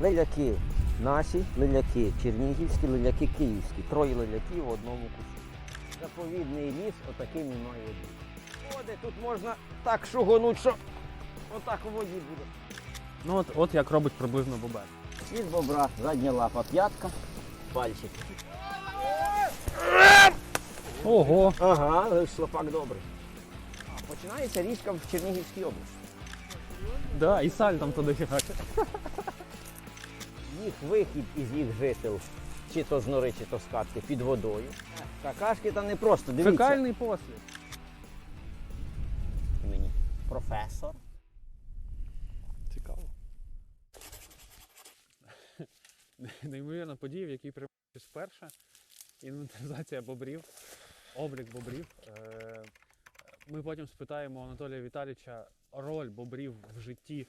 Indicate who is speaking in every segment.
Speaker 1: Лиляки наші, лиляки чернігівські, лиляки київські. Троє лиляків в одному кусі. Заповідний ліс отаким і має бути. Води тут можна так шугонуть, що отак у воді буде.
Speaker 2: Ну от, от як робить приблизно бобер.
Speaker 1: Від бобра задня лапа п'ятка, пальчик.
Speaker 2: Ого!
Speaker 1: Ага, шлопак добрий. Починається річка в Чернігівській області.
Speaker 2: Да, і саль там туди фігачить.
Speaker 1: Їх вихід із їх жител, чи то з нори, чи то з катки, під водою. Какашки там не просто, дивіться.
Speaker 2: Фекальний послід.
Speaker 1: Мені професор.
Speaker 2: Цікаво. Неймовірна подія, в якій приймається вперше. Інвентаризація бобрів, облік бобрів. Е, Ми потім спитаємо Анатолія Віталійовича роль бобрів в житті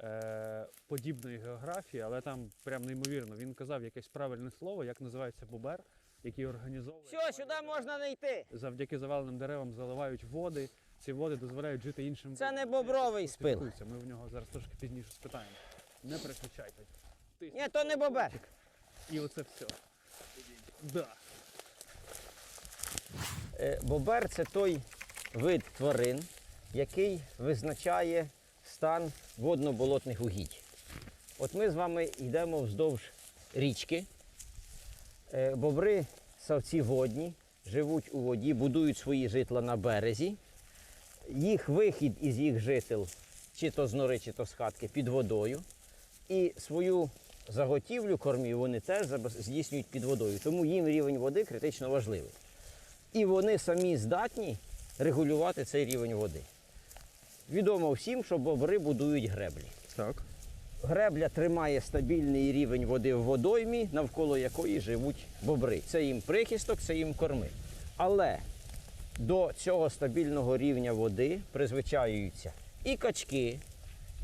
Speaker 2: е, подібної географії, але там прям неймовірно. Він казав якесь правильне слово, як називається бобер, який організовує.
Speaker 1: Все, сюди можна не йти.
Speaker 2: Завдяки заваленим деревам заливають води. Ці води дозволяють жити іншим.
Speaker 1: Це не бобровий спил.
Speaker 2: Ми в нього зараз трошки пізніше спитаємо. Не переключайте.
Speaker 1: Ні, то не бобер.
Speaker 2: І оце все. Да.
Speaker 1: Е, Бобер це той вид тварин, який визначає стан водно-болотних угідь. От ми з вами йдемо вздовж річки. Е, Бобри савці водні, живуть у воді, будують свої житла на березі. Їх вихід із їх жител, чи то з нори, чи то з хатки, під водою. І свою заготівлю кормів вони теж здійснюють під водою. Тому їм рівень води критично важливий. І вони самі здатні регулювати цей рівень води. Відомо всім, що бобри будують греблі.
Speaker 2: Так.
Speaker 1: Гребля тримає стабільний рівень води в водоймі, навколо якої живуть бобри. Це їм прихисток, це їм корми. Але до цього стабільного рівня води призвичаюються і качки,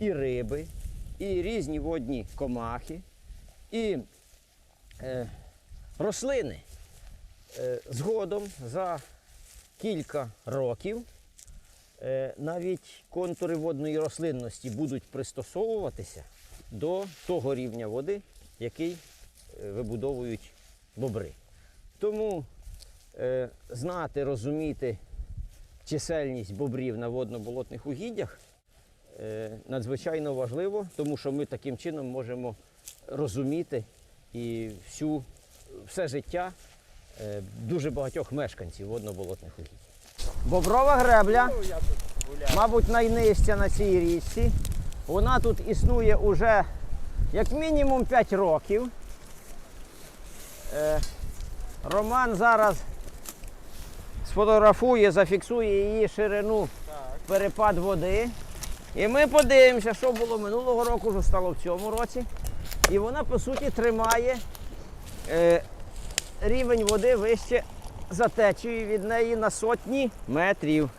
Speaker 1: і риби, і різні водні комахи, і е, рослини. Е, згодом за кілька років навіть контури водної рослинності будуть пристосовуватися до того рівня води, який е, вибудовують бобри. Тому е, знати, розуміти чисельність бобрів на водно-болотних угіддях е, надзвичайно важливо, тому що ми таким чином можемо розуміти і всю, все життя е, дуже багатьох мешканців водно-болотних угідь. Боброва гребля, мабуть, найнижча на цій річці. Вона тут існує уже як мінімум 5 років. Е, Роман зараз сфотографує, зафіксує її ширину перепад води. І ми подивимося, що було минулого року, що стало в цьому році. І вона, по суті, тримає е, рівень води вище за течією від неї на сотні метрів.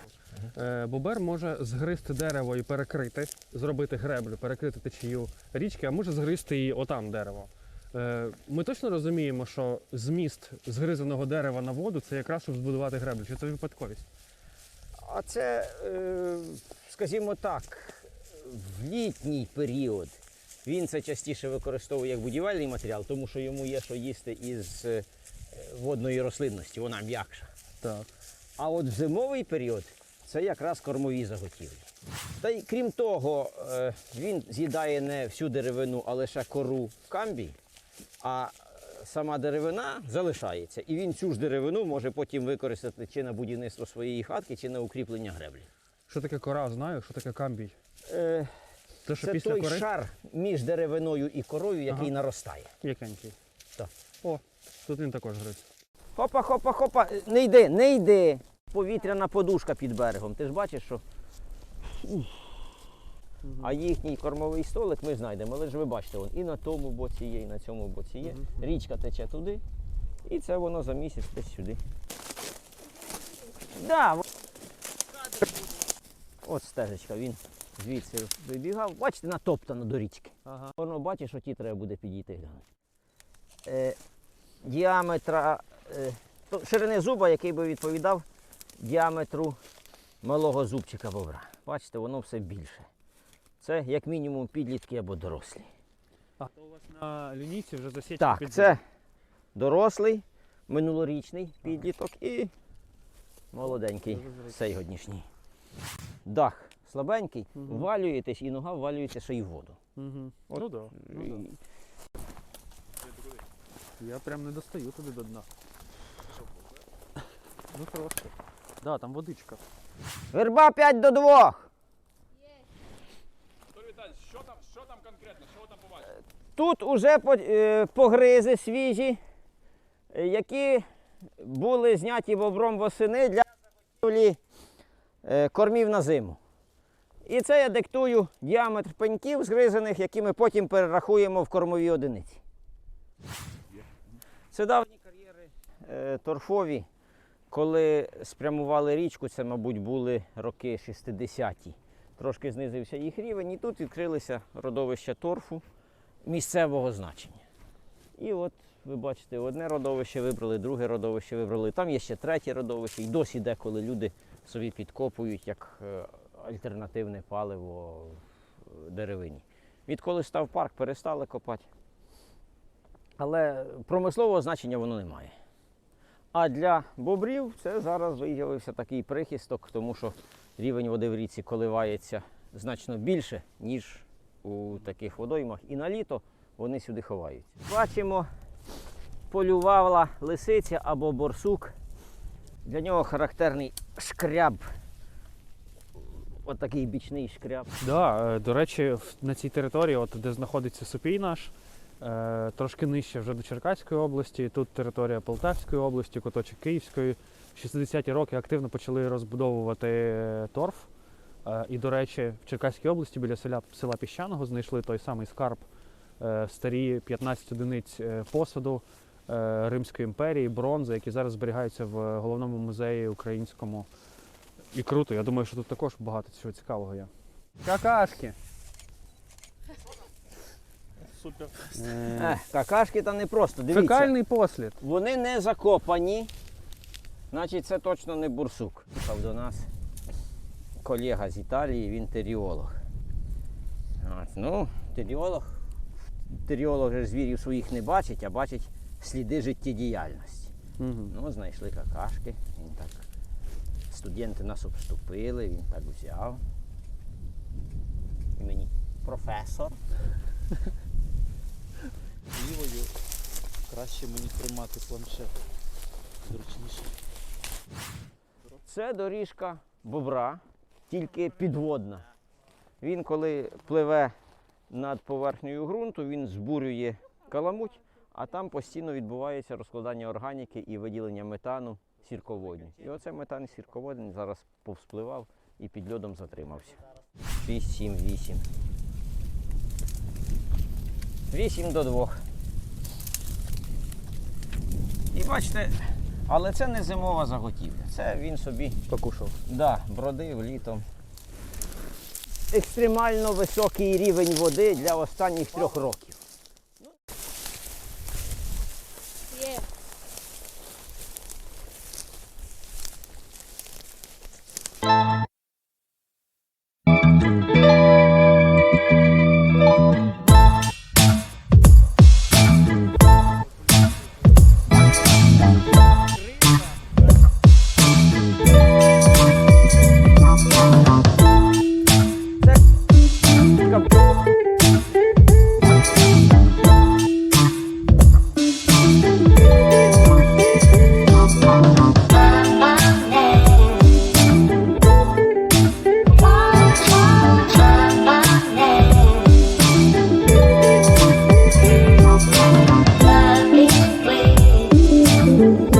Speaker 2: Е, бобер може згризти дерево і перекрити, зробити греблю, перекрити течію річки, а може згризти і отам дерево. Е, ми точно розуміємо, що зміст згризаного дерева на воду це якраз щоб збудувати греблю. Чи це випадковість?
Speaker 1: А це, е, скажімо так, в літній період він це частіше використовує як будівельний матеріал, тому що йому є що їсти із водної рослинності, вона м'якша.
Speaker 2: Так.
Speaker 1: А от в зимовий період це якраз кормові заготівлі. Та й крім того, е, він з'їдає не всю деревину, а лише кору в камбій, а е, сама деревина залишається. І він цю ж деревину може потім використати чи на будівництво своєї хатки, чи на укріплення греблі.
Speaker 2: Що таке кора, знаю, що таке камбій.
Speaker 1: Е,
Speaker 2: Те, що
Speaker 1: Це
Speaker 2: після
Speaker 1: той
Speaker 2: кори
Speaker 1: шар між деревиною і корою, який
Speaker 2: Ага.
Speaker 1: наростає.
Speaker 2: якенький.
Speaker 1: Так.
Speaker 2: О, тут він також гриз.
Speaker 1: Хопа, хопа, хопа. Не йди, не йди. Повітряна подушка під берегом. Ти ж бачиш, що. А їхній кормовий столик ми знайдемо. Але ж ви бачите, вон, і на тому боці є, і на цьому боці є. Річка тече туди. І це воно за місяць десь сюди. Да. От стежечка, він звідси вибігав. Бачите, натоптано до річки.
Speaker 2: Ага.
Speaker 1: Воно бачиш, що ті треба буде підійти глянути. Е, діаметра, е, ширини зуба, який би відповідав діаметру малого зубчика бобра. Бачите, воно все більше. Це як мінімум підлітки або дорослі.
Speaker 2: А то у вас на лінійці вже засічка
Speaker 1: Так,
Speaker 2: під
Speaker 1: це дорослий, минулорічний підліток і молоденький сьогоднішній. Дах слабенький,
Speaker 2: Мгм.
Speaker 1: ввалюєтесь і нога ввалюється ще й в воду.
Speaker 2: Угу.
Speaker 1: От,
Speaker 2: Ну да. Ну, да. Я прям не достаю туди до дна. Ну трошки. Да, там водичка.
Speaker 1: Верба 5 до 2.
Speaker 3: Анатолій Віталійович, що там, що там конкретно? Що ви там побачили?
Speaker 1: Тут уже по- е, погризи свіжі, е, які були зняті бобром восени для заготівлі е, кормів на зиму. І це я диктую діаметр пеньків згризаних, які ми потім перерахуємо в кормові одиниці. Це давні кар'єри е, торфові, коли спрямували річку, це, мабуть, були роки 60-ті. Трошки знизився їх рівень, і тут відкрилися родовища торфу місцевого значення. І от ви бачите, одне родовище вибрали, друге родовище вибрали. Там є ще третє родовище, і досі деколи люди собі підкопують як е, альтернативне паливо в деревині. Відколи став парк, перестали копати. Але промислового значення воно не має. А для бобрів це зараз виявився такий прихисток, тому що рівень води в річці коливається значно більше, ніж у таких водоймах. І на літо вони сюди ховаються. Бачимо, полювала лисиця або борсук. Для нього характерний шкряб. Отакий бічний шкряб.
Speaker 2: Да, е, до речі, на цій території, от де знаходиться супій наш, трошки нижче вже до Черкаської області, тут територія Полтавської області, куточок Київської. В 60-ті роки активно почали розбудовувати е, торф. Е, І, до речі, в Черкаській області біля села, села Піщаного знайшли той самий скарб, е, старі 15 одиниць е, посуду е, Римської імперії, бронзи, які зараз зберігаються в головному музеї українському. І круто, я думаю, що тут також багато цього цікавого є. Какашки.
Speaker 3: Супер.
Speaker 1: Е, какашки там не просто. Дивіться.
Speaker 2: Фекальний послід.
Speaker 1: Вони не закопані. Значить, це точно не бурсук. Приїхав до нас колега з Італії, він теріолог. От, ну, теріолог. Теріолог же звірів своїх не бачить, а бачить сліди життєдіяльності.
Speaker 2: Угу.
Speaker 1: Ну, знайшли какашки. Він так. Студенти нас обступили, він так взяв. І мені професор.
Speaker 4: Краще мені тримати планшет. Зручніше.
Speaker 1: Це доріжка бобра, тільки підводна. Він, коли пливе над поверхнею ґрунту, він збурює каламуть, а там постійно відбувається розкладання органіки і виділення метану сірководню. І оце метан і сірководень зараз повспливав і під льодом затримався. 6, 7, 8. 8 до 2. І бачите, але це не зимова заготівля. Це він собі
Speaker 2: Покушав.
Speaker 1: Да, бродив літом. Екстремально високий рівень води для останніх трьох років. Thank you.